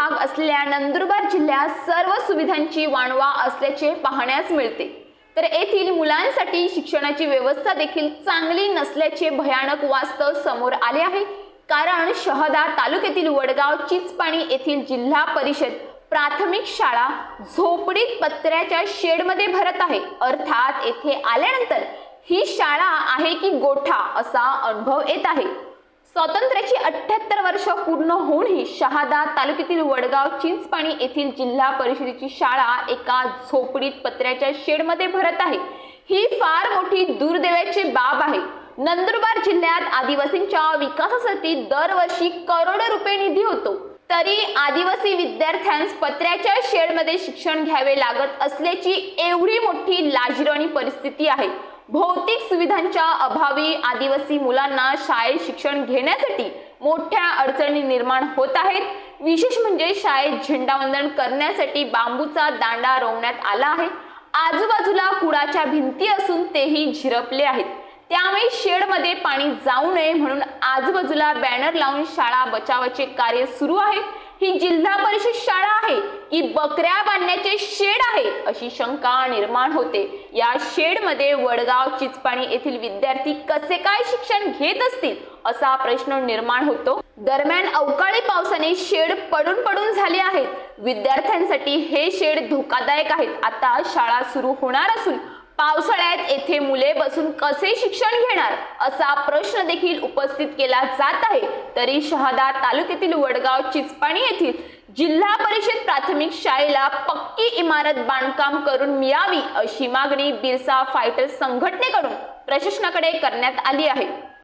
भाग असलेल्या नंदुरबार जिल्ह्यात सर्व सुविधांची वाणवा असल्याचे पाहण्यास मिळते. तर येथील मुलांसाठी शिक्षणाची व्यवस्था देखील चांगली नसल्याचे भयानक वास्तव समोर आले आहे. कारण शहदा तालुक्यातील वडगाव चिचपाणी येथील जिल्हा परिषद प्राथमिक शाळा झोपडीत पत्र्याच्या शेडमध्ये भरत आहे. अर्थात येथे आल्यानंतर ही शाळा आहे की गोठा असा अनुभव येत आहे. स्वातंत्र्याची अठ्याहत्तर वर्ष पूर्ण होऊनही शहादा तालुक्यातील वडगाव चिंचपाणी येथील जिल्हा परिषदेची शाळा एका झोपडीत पत्र्याच्या शेडमध्ये भरत आहे. ही फार मोठी दुर्दैवाची बाब आहे. नंदुरबार जिल्ह्यात आदिवासींच्या विकासासाठी दरवर्षी करोडो रुपये निधी होतो. तरी आदिवासी विद्यार्थ्यांस पत्र्याच्या शेडमध्ये शिक्षण घ्यावे लागत असल्याची एवढी मोठी लाजिरवाणी परिस्थिती आहे. भौतिक सुविधांच्या अभावी आदिवासी मुलांना शाळेत शिक्षण घेण्यासाठी मोठ्या अडचणी निर्माण होत आहेत. विशेष म्हणजे शाळेत झेंडावंदन करण्यासाठी बांबूचा दांडा रोवण्यात आला आहे. आजूबाजूला कुडाच्या भिंती असून तेही झिरपले आहेत. त्यामुळे शेडमध्ये पाणी जाऊ नये म्हणून आजूबाजूला बॅनर लावून शाळा बचावाचे कार्य सुरू आहे. ही जिल्हा परिषद शाळा आहे. की बकऱ्या बांधण्याचे शेड आहे अशी शंका निर्माण होते. या शेडमध्ये वडगाव चिचपाणी येथील विद्यार्थी कसे काय शिक्षण घेत असतील असा प्रश्न निर्माण होतो. दरम्यान अवकाळी पावसाने शेड पडून पडून झाले आहेत. विद्यार्थ्यांसाठी हे शेड धोकादायक आहेत. आता शाळा सुरू होणार असून पावसाळ्यात येथे मुले बसून कसे शिक्षण घेणार असा प्रश्न देखील उपस्थित केला जात आहे. तरी शहादा तालुक्यातील वडगाव चिचपाणी येथील जिल्हा परिषद प्राथमिक शाळेला पक्की इमारत बांधकाम करून मिळावी अशी मागणी बिरसा फायटर्स संघटनेकडून प्रशासनाकडे करण्यात आली आहे.